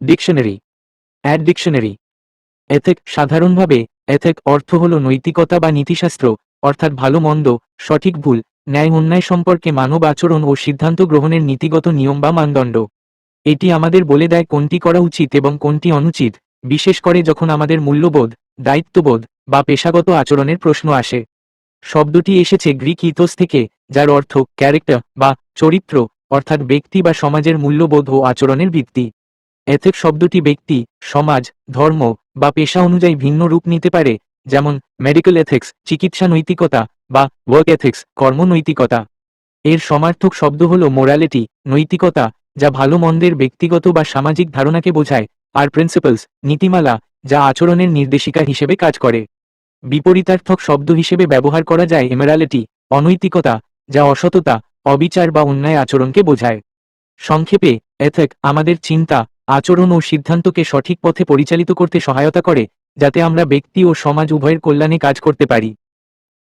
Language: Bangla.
ডিকশনারি। Add dictionary. এথেক সাধারণভাবে, এথেক অর্থ হল নৈতিকতা বা নীতিশাস্ত্র, অর্থাৎ ভালো মন্দ, সঠিক ভুল, ন্যায় অন্যায় সম্পর্কে মানব আচরণ ও সিদ্ধান্ত গ্রহণের নীতিগত নিয়ম বা মানদণ্ড। এটি আমাদের বলে দেয় কোনটি করা উচিত এবং কোনটি অনুচিত, বিশেষ করে যখন আমাদের মূল্যবোধ, দায়িত্ববোধ বা পেশাগত আচরণের প্রশ্ন আসে। শব্দটি এসেছে গ্রিক ইথোস থেকে, যার অর্থ ক্যারেক্টার বা চরিত্র, অর্থাৎ ব্যক্তি বা সমাজের মূল্যবোধ ও আচরণের ভিত্তি। এথিক শব্দটি ব্যক্তি, সমাজ, ধর্ম বা পেশা অনুযায়ী ভিন্ন রূপ নিতে পারে, যেমন মেডিকেল এথিক্স চিকিৎসা নৈতিকতা বা ওয়ার্ক এথিক্স কর্মনৈতিকতা এর সমার্থক শব্দ হল মোরালিটি নৈতিকতা, যা ভালো মন্দের ব্যক্তিগত বা সামাজিক ধারণাকে বোঝায়, আর প্রিন্সিপালস নীতিমালা, যা আচরণের নির্দেশিকা হিসেবে কাজ করে। বিপরীতার্থক শব্দ হিসেবে ব্যবহার করা যায় এমেরালিটি অনৈতিকতা, যা অসততা, অবিচার বা অন্যায় আচরণকে বোঝায়। সংক্ষেপে এথেক আমাদের চিন্তা আচরণ ও সিদ্ধান্তকে সঠিক পথে পরিচালিত করতে সহায়তা করে, যাতে আমরা ব্যক্তি ও সমাজ উভয়ের কল্যাণে কাজ করতে পারি।